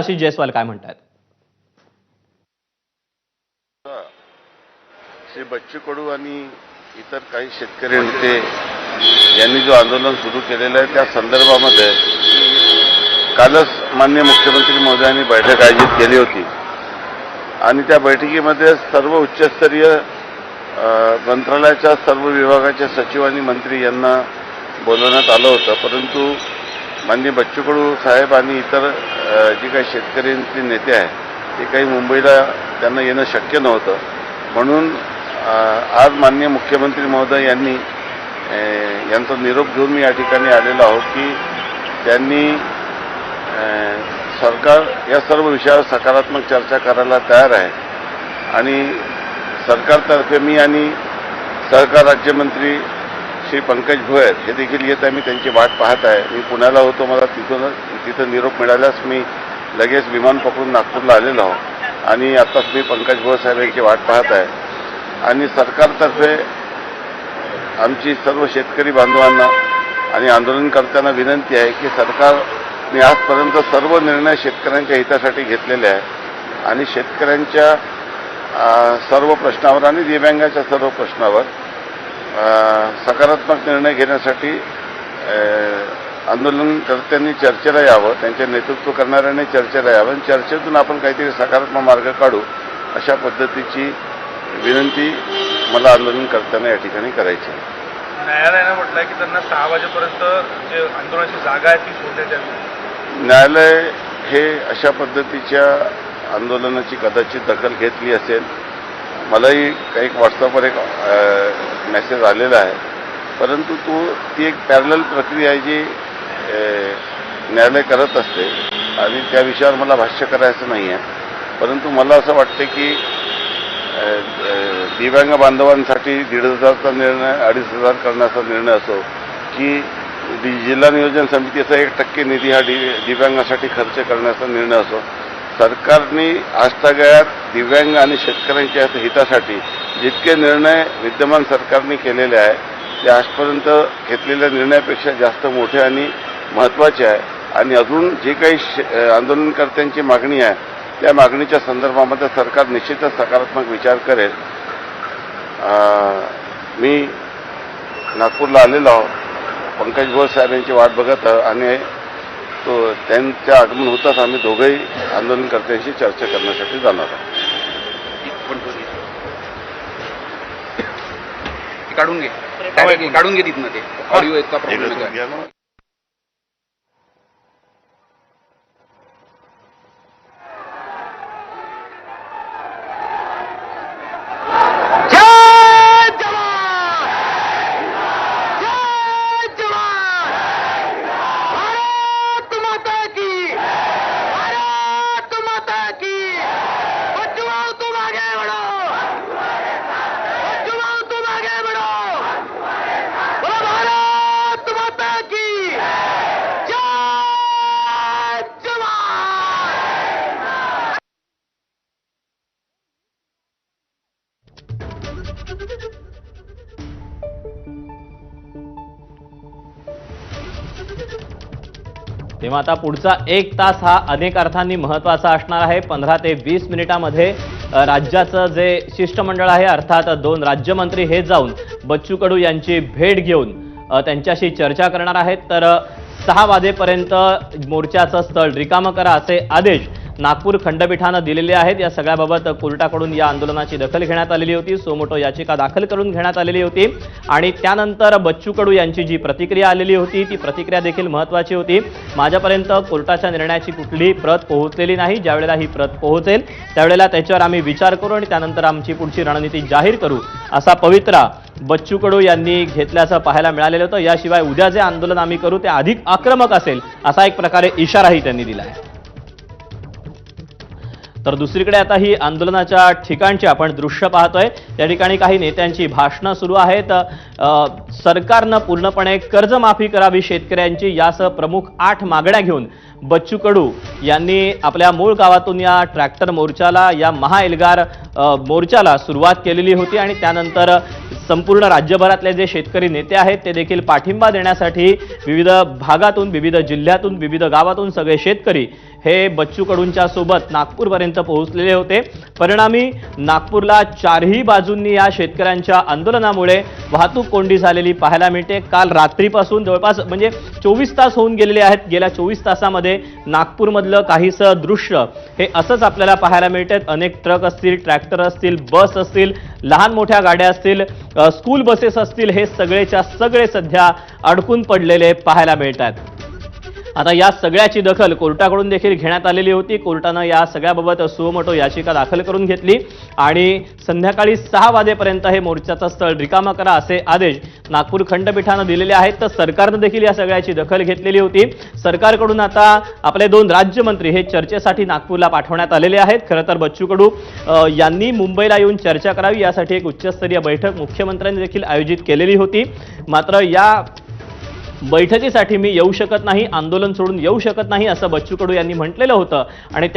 आशिष जयस्वाल काय म्हणतात? श्री बच्चू कडू आणि इतर काही शेतकरी नेते यांनी जो आंदोलन सुरू केलेलं आहे त्या संदर्भामध्ये कालच मान्य मुख्यमंत्री महोदयांनी बैठक आयोजित केली होती. आणि त्या बैठकीमध्ये सर्व उच्चस्तरीय मंत्रालयाच्या सर्व विभागाच्या सचिव आणि मंत्री यांना बोलवण्यात आलं होतं. परंतु माननीय बच्चू कडू साहेब आणि इतर जी काही शेतकऱ्यांचे नेते आहेत ते काही मुंबईला त्यांना येणं शक्य नव्हतं. म्हणून आज माननीय मुख्यमंत्री महोदय यांनी यांचा निरोप घेऊन मी या ठिकाणी आलेलो आहोत की त्यांनी सरकार या सर्व विषयावर सकारात्मक चर्चा करायला तयार आहे. आणि सरकारतर्फे मी आणि सहकार राज्यमंत्री श्री पंकज भोयर हे देखील येत आहे. मी त्यांची वाट पाहत आहे. मी पुण्याला होतो. मला तिथून तिथं निरोप मिळाल्यास मी लगेच विमान पकडून नागपूरला आलेलो आहो. आणि आत्ताच मी पंकज भोयर साहेब यांची वाट पाहत आहे. आणि सरकारतर्फे आमची सर्व शेतकरी बांधवांना आणि आंदोलनकर्त्यांना विनंती आहे की सरकारने आजपर्यंत सर्व निर्णय शेतकऱ्यांच्या हितासाठी घेतलेले आहे आणि शेतकऱ्यांच्या सर्व प्रश्नावर आणि दिव्यांगाच्या सर्व प्रश्नावर सकारात्मक निर्णय घेण्यासाठी आंदोलनकर्त्यांनी चर्चेला यावं त्यांचे नेतृत्व करणाऱ्यांनी चर्चेला यावं आणि चर्चेतून आपण काहीतरी सकारात्मक मार्ग काढू अशा पद्धतीची विनंती मला आंदोलनकर्त्यांना या ठिकाणी करायची आहे. न्यायालयानं म्हटलंय की त्यांना सहा वाजेपर्यंत जे आंदोलनाची जागा आहे ती सोडण्यात यावी. न्यायालय हे अशा पद्धतीच्या आंदोलनाची कदाचित दखल घेतली असेल. मलाही काही व्हॉट्सअपवर एक मेसेज आलेला आहे. परंतु तो ती एक पॅरल प्रक्रिया आहे जी न्यायालय करत असते. आणि त्या विषयावर मला भाष्य करायचं नाही आहे परंतु मला असं वाटतं की दिव्यांग बांधवांसाठी दीड हजारचा निर्णय अडीच हजार करण्याचा निर्णय असो की दि- जिल्हा नियोजन समितीचा एक टक्के निधी हा दिव्यांगासाठी खर्च करण्याचा निर्णय असो. सरकारने आजतागळ्यात दिव्यांग आणि शेतकऱ्यांच्या हितासाठी जितके निर्णय विद्यमान सरकारने केलेले आहे ते आजपर्यंत घेतलेल्या निर्णयापेक्षा जास्त मोठे आणि महत्त्वाचे आहे. आणि अजून जे काही शे- आंदोलनकर्त्यांची मागणी आहे त्या मागणीच्या संदर्भामध्ये सरकार निश्चितच सकारात्मक विचार करेल. मी नागपूरला आलेलो आहो. पंकज भोर साहेब यांची वाट बघत आहो आणि तो त्यांचं आगमन होताच आम्ही दोघंही आंदोलनकर्त्यांशी चर्चा करण्यासाठी जाणार आहोत. काढून घे. काढून घे तिथनं ते. ऑडिओ इतका प्रॉब्लेम तेव्हा आता पुढचा एक तास हा अनेक अर्थांनी महत्त्वाचा असणार आहे. पंधरा ते वीस मिनिटामध्ये राज्याचं जे शिष्टमंडळ आहे अर्थात दोन राज्यमंत्री हे जाऊन बच्चू कडू यांची भेट घेऊन त्यांच्याशी चर्चा करणार आहेत. तर सहा वाजेपर्यंत मोर्चाचं स्थळ रिकामं करा असे आदेश नागपूर खंडपीठानं दिलेले आहेत. या सगळ्याबाबत कोर्टाकडून या आंदोलनाची दखल घेण्यात आलेली होती. सोमोटो याचिका दाखल करून घेण्यात आलेली होती. आणि त्यानंतर बच्चू कडू यांची जी प्रतिक्रिया आलेली होती ती प्रतिक्रिया देखील महत्त्वाची होती. माझ्यापर्यंत कोर्टाच्या निर्णयाची कुठलीही प्रत पोहोचलेली नाही. ज्यावेळेला ही प्रत पोहोचेल त्यावेळेला त्याच्यावर आम्ही विचार करू आणि त्यानंतर आमची पुढची रणनीती जाहीर करू असा पवित्रा बच्चू कडू यांनी घेतल्याचं पाहायला मिळालेलं होतं. याशिवाय उद्या जे आंदोलन आम्ही करू ते अधिक आक्रमक असेल असा एक प्रकारे इशाराही त्यांनी दिला आहे. तर दुसरीकडे आता ही आंदोलनाच्या ठिकाणची आपण दृश्य पाहतोय. त्या ठिकाणी काही नेत्यांची भाषणं सुरू आहेत. सरकारनं पूर्णपणे कर्जमाफी करावी शेतकऱ्यांची यासह प्रमुख आठ मागण्या घेऊन बच्चू कडू यांनी आपल्या मूळ गावातून या ट्रॅक्टर मोर्चाला या महाएल्गार मोर्चाला सुरुवात केलेली होती आणि त्यानंतर संपूर्ण राज्यभरातले जे शेतकरी नेते आहेत ते देखील पाठिंबा देण्यासाठी विविध भागातून विविध जिल्ह्यातून विविध गावातून सगळे शेतकरी हे बच्चू कडूंच्या सोबत नागपूरपर्यंत पोहोचलेले होते. परिणामी नागपूरला चारही बाजूंनी या शेतकऱ्यांच्या आंदोलनामुळे वाहतूक कोंडी झालेली पाहायला मिळते. काल रात्रीपासून जवळपास म्हणजे चोवीस तास होऊन गेलेले आहेत. गेल्या चोवीस तासामध्ये नागपूरमधलं काहीसं दृश्य हे असंच आपल्याला पाहायला मिळतात अनेक ट्रक असतील ट्रॅक्टर असतील बस असतील लहान मोठ्या गाड्या असतील स्कूल बसेस असतील हे सगळेच्या सगळे सध्या अडकून पडलेले पाहायला मिळतात. आता या सगळ्याची दखल कोर्टाकडून देखील घेण्यात आलेली होती. कोर्टानं या सगळ्याबाबत सुमोटो याचिका दाखल करून घेतली आणि संध्याकाळी सहा वाजेपर्यंत हे मोर्चाचं स्थळ रिकामा करा असे आदेश नागपूर खंडपीठानं दिलेले आहेत. तर सरकारनं देखील या सगळ्याची दखल घेतलेली होती. सरकारकडून आता आपले दोन राज्यमंत्री हे चर्चेसाठी नागपूरला पाठवण्यात आलेले आहेत. खरं तर बच्चू कडू यांनी मुंबईला येऊन चर्चा करावी. यासाठी एक उच्चस्तरीय बैठक मुख्यमंत्र्यांनी देखील आयोजित केलेली होती. मात्र या बैठकीसाठी मी येऊ शकत नाही आंदोलन सोडून येऊ शकत नाही असं बच्चू कडू यांनी म्हटलेलं होतं. आणि